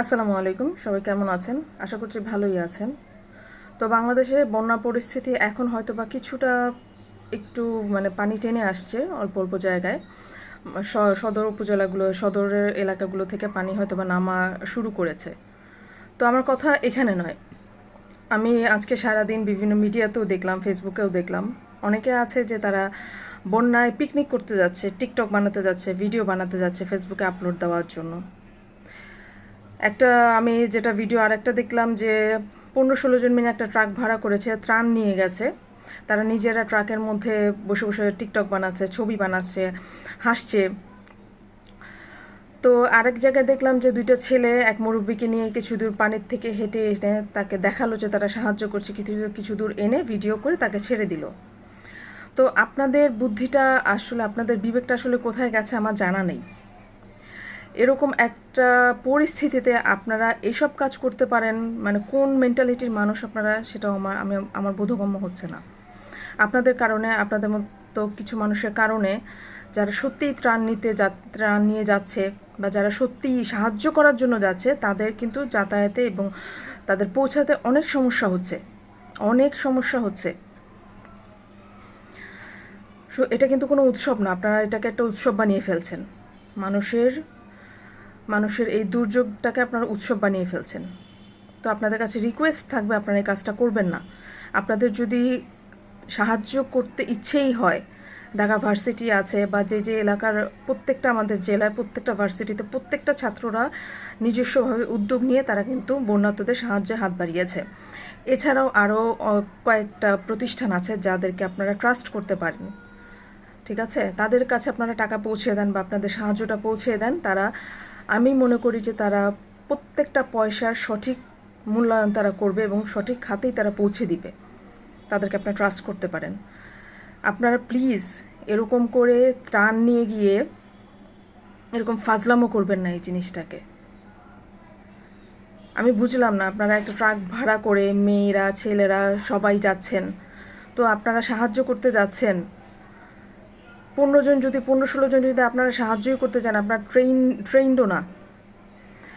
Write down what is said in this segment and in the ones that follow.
আসসালামু আলাইকুম, সবাই কেমন আছেন? আশা করছি ভালোই আছেন। তো বাংলাদেশে বন্যা পরিস্থিতি এখন হয়তো বা কিছুটা একটু মানে পানি টেনে আসছে অল্প অল্প জায়গায়। সদর উপজেলাগুলো, সদরের এলাকাগুলো থেকে পানি হয়তো বা নামা শুরু করেছে। তো আমার কথা এখানে নয়। আমি আজকে সারাদিন বিভিন্ন মিডিয়াতেও দেখলাম, ফেসবুকেও দেখলাম। অনেকে আছে যে তারা বন্যায় পিকনিক করতে যাচ্ছে, টিকটক বানাতে যাচ্ছে, ভিডিও বানাতে যাচ্ছে, ফেসবুকে আপলোড দেওয়ার জন্য। একটা, আমি যেটা ভিডিও আর একটা দেখলাম যে পনেরো ষোলো জন মিলে একটা ট্রাক ভাড়া করেছে, ত্রাণ নিয়ে গেছে। তারা নিজেরা ট্রাকের মধ্যে বসে বসে টিকটক বানাচ্ছে, ছবি বানাচ্ছে, হাসছে। তো আরেক জায়গায় দেখলাম যে দুইটা ছেলে এক মুরব্বীকে নিয়ে কিছু দূর পানির থেকে হেঁটে এনে তাকে দেখাল যে তারা সাহায্য করছে, কিছু কিছু দূর এনে ভিডিও করে তাকে ছেড়ে দিল। তো আপনাদের বুদ্ধিটা আসলে, আপনাদের বিবেকটা আসলে কোথায় গেছে আমার জানা নেই। এরকম একটা পরিস্থিতিতে আপনারা এইসব কাজ করতে পারেন মানে কোন মেন্টালিটির মানুষ আপনারা সেটাও আমার, আমি, আমার বোধগম্য হচ্ছে না। আপনাদের কারণে, আপনাদের মতো কিছু মানুষের কারণে যারা সত্যিই ত্রাণ নিতে যা, ত্রাণ নিয়ে যাচ্ছে বা যারা সত্যিই সাহায্য করার জন্য যাচ্ছে, তাদের কিন্তু যাতায়াতে এবং তাদের পৌঁছাতে অনেক সমস্যা হচ্ছে। অনেক সমস্যা হচ্ছে। সো, এটা কিন্তু কোনো উৎসব না। আপনারা এটাকে একটা উৎসব বানিয়ে ফেলছেন। মানুষের মানুষের এই দুর্যোগটাকে আপনারা উৎসব বানিয়ে ফেলছেন। তো আপনাদের কাছে রিকোয়েস্ট থাকবে, আপনারা এই কাজটা করবেন না। আপনাদের যদি সাহায্য করতে ইচ্ছেই হয়, ঢাকা ভার্সিটি আছে বা যে যে এলাকার প্রত্যেকটা আমাদের জেলায়, প্রত্যেকটা ভার্সিটিতে প্রত্যেকটা ছাত্ররা নিজস্বভাবে উদ্যোগ নিয়ে তারা কিন্তু বন্যার্থদের সাহায্যে হাত বাড়িয়েছে। এছাড়াও আরও কয়েকটা প্রতিষ্ঠান আছে যাদেরকে আপনারা ট্রাস্ট করতে পারেন। ঠিক আছে? তাদের কাছে আপনারা টাকা পৌঁছে দেন বা আপনাদের সাহায্যটা পৌঁছে দেন, তারা আমি মনে করি যে তারা প্রত্যেকটা পয়সার সঠিক মূল্যায়ন তারা করবে এবং সঠিক খাতেই তারা পৌঁছে দিবে। তাদেরকে আপনারা ট্রাস্ট করতে পারেন। আপনারা প্লিজ এরকম করে ত্রাণ নিয়ে গিয়ে এরকম ফাজলামো করবেন না এই জিনিসটাকে। আমি বুঝলাম না আপনারা একটা ট্রাক ভাড়া করে মেয়েরা, ছেলেরা সবাই যাচ্ছেন। তো আপনারা সাহায্য করতে যাচ্ছেন। পনেরো জন যদি, পনেরো ষোলো জন যদি আপনারা সাহায্যই করতে চান, আপনার ট্রেন ট্রেন্ডও না।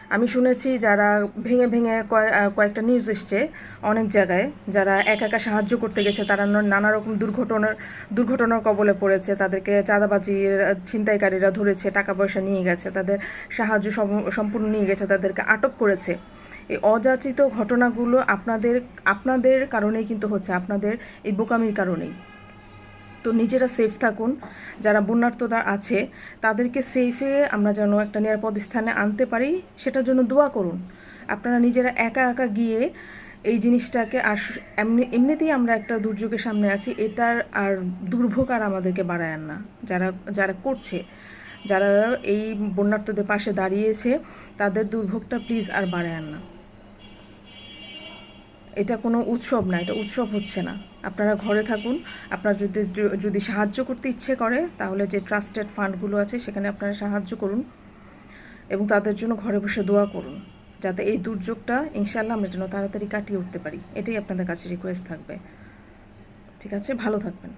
আমি শুনেছি যারা ভেঙে ভেঙে কয়- কয়েকটা নিউজ এসছে অনেক জায়গায়, যারা একা একা সাহায্য করতে গেছে, তারা নানা রকম দুর্ঘটনার দুর্ঘটনার কবলে পড়েছে, তাদেরকে চাঁদাবাজির ছিনতাইকারীরা ধরেছে, টাকা পয়সা নিয়ে গেছে, তাদের সাহায্য সম্পূর্ণ নিয়ে গেছে, তাদেরকে আটক করেছে। এই অযাচিত ঘটনাগুলো আপনাদের আপনাদের কারণেই কিন্তু হচ্ছে, আপনাদের এই বোকামির কারণেই। তো নিজেরা সেফ থাকুন। যারা বন্যার্থরা আছে, তাদেরকে সেফে আমরা যেন একটা নিরাপদ স্থানে আনতে পারি, সেটার জন্য দোয়া করুন। আপনারা নিজেরা একা একা গিয়ে এই জিনিসটাকে আর এমনি, এমনিতেই আমরা একটা দুর্যোগের সামনে আছি, এটার আর দুর্ভোগ আর আমাদেরকে বাড়ায় না। যারা যারা করছে, যারা এই বন্যার্থদের পাশে দাঁড়িয়েছে, তাদের দুর্ভোগটা প্লিজ আর বাড়ায় না। এটা কোনো উৎসব না, এটা উৎসব হচ্ছে না। আপনারা ঘরে থাকুন, আপনার যদি যদি সাহায্য করতে ইচ্ছে করে, তাহলে যে ট্রাস্টেড ফান্ডগুলো আছে, সেখানে আপনারা সাহায্য করুন এবং তাদের জন্য ঘরে বসে দোয়া করুন, যাতে এই দুর্যোগটা ইনশাল্লাহ আমরা যেন তাড়াতাড়ি কাটিয়ে উঠতে পারি। এটাই আপনাদের কাছে রিকোয়েস্ট থাকবে। ঠিক আছে? ভালো থাকবেন।